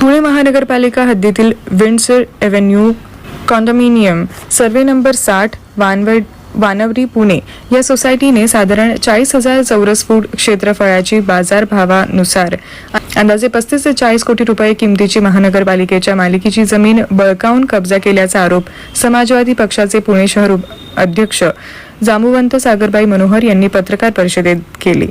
पुणे महानगरपालिका हद्दीतील Windsor avenue condominium survey number साठ वानवड वानवरी पुणे या सोसायटीने साधारण चाळीस हजार चौरस फूट क्षेत्रफळाची बाजारभावानुसार अंदाजे पस्तीस ते चाळीस कोटी रुपये किमतीची महानगरपालिकेच्या मालिकेची जमीन बळकावून कब्जा केल्याचा आरोप समाजवादी पक्षाचे पुणे शहर उप- अध्यक्ष जामुवंत सागरबाई मनोहर यांनी पत्रकार परिषदेत केली.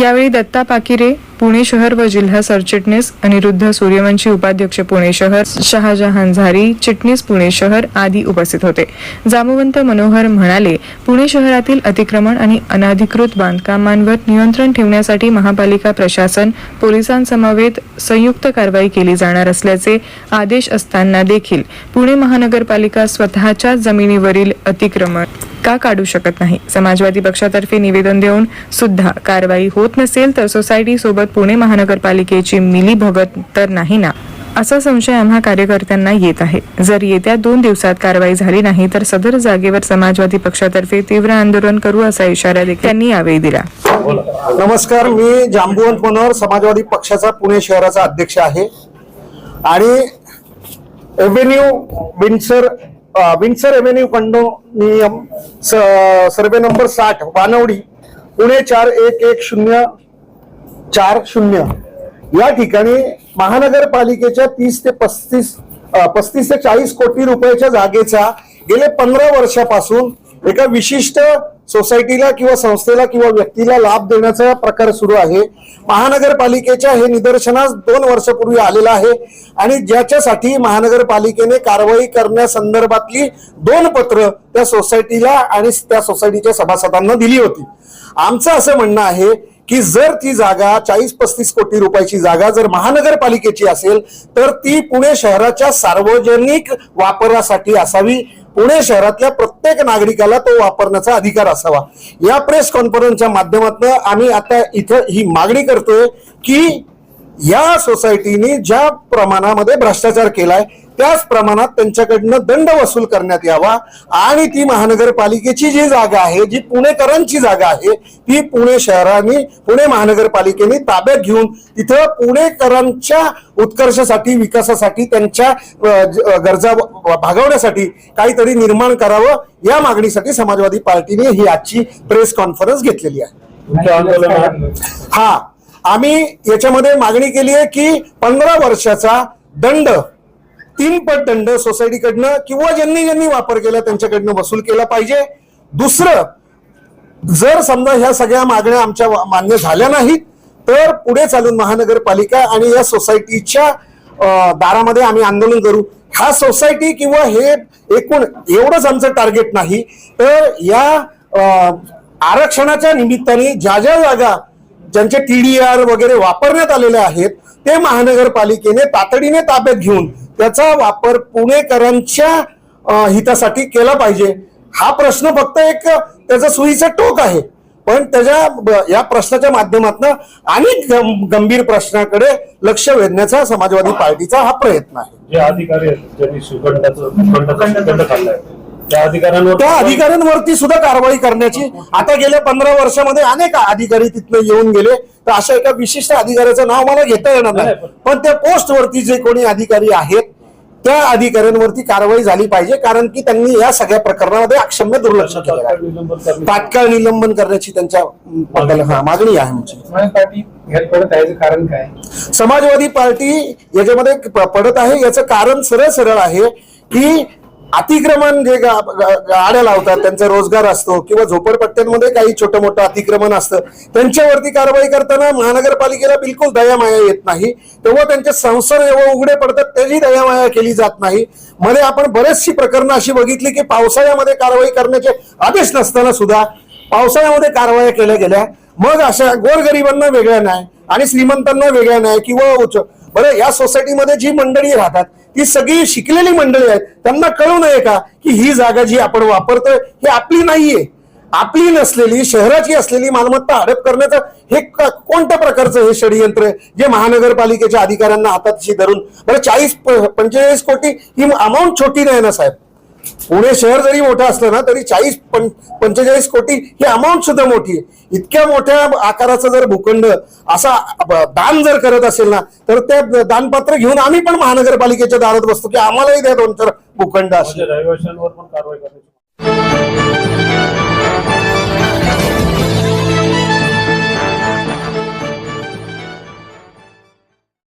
यावेळी दत्ता पाकिरे पुणे शहर व जिल्हा सरचिटणीस अनिरुद्ध सूर्यवंशी उपाध्यक्ष पुणे शहर शहाजहान झारी चिटणीस पुणे शहर आदी उपस्थित होते. जामवंत मनोहर म्हणाले पुणे शहरातील अतिक्रमण आणि अनाधिकृत बांधकामांवर नियंत्रण ठेवण्यासाठी महापालिका प्रशासन पोलिसांसमवेत संयुक्त कारवाई केली जाणार असल्याचे आदेश असताना देखील पुणे महानगरपालिका स्वतःच्या जमिनीवरील अतिक्रमण का काढू शकत नाही? समाजवादी पक्षातर्फे निवेदन देऊन सुद्धा कारवाई होत नसेल तर सोसायटी सोबत पुणे महानगरपालिकेची मिली भगत तर नाही ना? असा संशय आम्हा कार्यकर्त्यांना येत आहे. जर येत्या दोन दिवसात कारवाई झाली नाही तर सदर जागेवर समाजवादी पक्षातर्फे तीव्र आंदोलन करू असा इशारा देखील त्यांनी यावेळी दिला. नमस्कार मी जांबुवंत मनोहर समाजवादी पक्षाचा पुणे शहराचा अध्यक्ष आहे. आणि avenue Windsor Windsor avenue condominium survey number साठ वानवडी पुणे चार एक एक शून्य चार शून्य. या ठिकाणी महानगरपालिकेच्या तीस ते पस्तीस पस्तीस ते चाळीस कोटी रुपयाच्या जागेचा गेले पंधरा वर्षापासून एका विशिष्ट सोसायटीला किंवा संस्थेला किंवा व्यक्तीला लाभ देण्याचा प्रकार सुरू आहे. महानगरपालिकेच्या हे निदर्शनास दोन वर्षापूर्वी आलेलं आहे आणि ज्याच्यासाठी महानगरपालिकेने कारवाई करण्यासंदर्भातली दोन पत्र त्या सोसायटीला आणि त्या सोसायटीच्या सभासदांना दिली होती. आमचं असं म्हणणं आहे की जर ती जागा चाळीस पस्तीस कोटी रुपयाची जागा जर महानगरपालिकेची असेल तर ती पुणे शहराच्या सार्वजनिक वापरासाठी असावी. पुणे शहरातल्या प्रत्येक नागरिकाला तो वापरण्याचा अधिकार असावा. या प्रेस कॉन्फरन्सच्या माध्यमातून आम्ही आता इथं ही मागणी करतोय की या सोसायटीने ज्या प्रमाणामध्ये भ्रष्टाचार केलाय त्याच प्रमाणात त्यांच्याकडनं दंड वसूल करण्यात यावा. आणि ती महानगरपालिकेची जी जागा आहे जी पुणेकरांची जागा आहे ती पुणे शहराने पुणे महानगरपालिकेने ताब्यात घेऊन तिथं पुणेकरांच्या उत्कर्षासाठी विकासासाठी त्यांच्या गरजा भागवण्यासाठी काहीतरी निर्माण करावं या मागणीसाठी समाजवादी पार्टीने ही आजची प्रेस कॉन्फरन्स घेतलेली आहे? हा. आम्ही याच्यामध्ये मागणी केली आहे की पंधरा वर्षाचा दंड तीन पट दंड सोसायटीकडनं किंवा ज्यांनी ज्यांनी वापर केला त्यांच्याकडनं वसूल केला पाहिजे. दुसरं जर समजा ह्या सगळ्या मागण्या आमच्या मान्य झाल्या नाहीत तर पुढे चालून महानगरपालिका आणि या सोसायटीच्या दारामध्ये आम्ही आंदोलन करू. हा सोसायटी किंवा हे एकूण एवढंच आमचं टार्गेट नाही. तर या आरक्षणाच्या निमित्ताने ज्या ज्या जागा ज्यांचे टीडीआर वगैरे वापरण्यात आलेले आहेत ते महानगरपालिकेने तातडीने ताब्यात घेऊन त्याचा वापर पुणेकरांच्या हितासाठी केला पाहिजे. हा प्रश्न फक्त एक त्याचा सुईचं टोक आहे. पण त्याच्या या प्रश्नाच्या माध्यमातून अनेक गंभीर प्रश्नाकडे लक्ष वेधण्याचा समाजवादी पार्टीचा हा प्रयत्न आहे. जे अधिकारी त्या अधिकाऱ्यांवर त्या अधिकाऱ्यांवरती सुद्धा कारवाई करण्याची आता गेल्या पंधरा वर्षामध्ये अनेक अधिकारी तिथनं येऊन गेले. तर अशा एका विशिष्ट अधिकाऱ्याचं नाव मला घेता येणार नाही. पण त्या पोस्ट वरती जे कोणी अधिकारी आहेत त्या अधिकाऱ्यांवरती कारवाई झाली पाहिजे कारण की त्यांनी या सगळ्या प्रकरणामध्ये अक्षम्य दुर्लक्ष केलं तात्काळ निलंबन करणे तात्काळ निलंबन करण्याची त्यांच्या मागणी आहे आमची. कारण काय? समाजवादी पार्टी याच्यामध्ये पडत आहे. याचं कारण सरळ सरळ आहे की अतिक्रमण जे गाड्या लावतात त्यांचा रोजगार असतो किंवा झोपडपट्ट्यांमध्ये काही छोटं मोठं अतिक्रमण असतं त्यांच्यावरती कारवाई करताना महानगरपालिकेला बिलकुल दयामाया येत नाही. तेव्हा त्यांचे संसार जेव्हा उघडे पडतात त्याची दयामाया केली जात नाही. मध्ये आपण बरेचशी प्रकरणं अशी बघितली की पावसाळ्यामध्ये कारवाई करण्याचे आदेश नसताना सुद्धा पावसाळ्यामध्ये कारवाया केल्या गेल्या. मग अशा गोरगरिबांना वेगळ्या नाही आणि श्रीमंतांना वेगळ्या नाही किंवा उच्च बरं या सोसायटीमध्ये जी मंडळी राहतात ती सगळी शिकलेली मंडळी आहेत त्यांना कळू नये का की ही जागा जी आपण वापरतोय ही आपली नाहीये. आपली नसलेली शहराची असलेली मालमत्ता हडप करण्याचं हे कोणत्या प्रकारचं हे षडयंत्र आहे? जे महानगरपालिकेच्या अधिकाऱ्यांना हाताशी धरून बरं चाळीस पंचेचाळीस कोटी ही अमाऊंट छोटी नाही ना साहेब? पुणे शहर जरी मोठं असलं ना तरी चाळीस पं पंचेचाळीस कोटी ही अमाऊंट सुद्धा मोठी आहे. इतक्या मोठ्या आकाराचं जर भूखंड असा दान जर करत असेल ना तर ते दानपत्र घेऊन आम्ही पण महानगरपालिकेच्या दारात बसतो की आम्हालाही द्या दोन चार भूखंड असेल म्हणजे रहिवाशांवर पण कारवाई करायची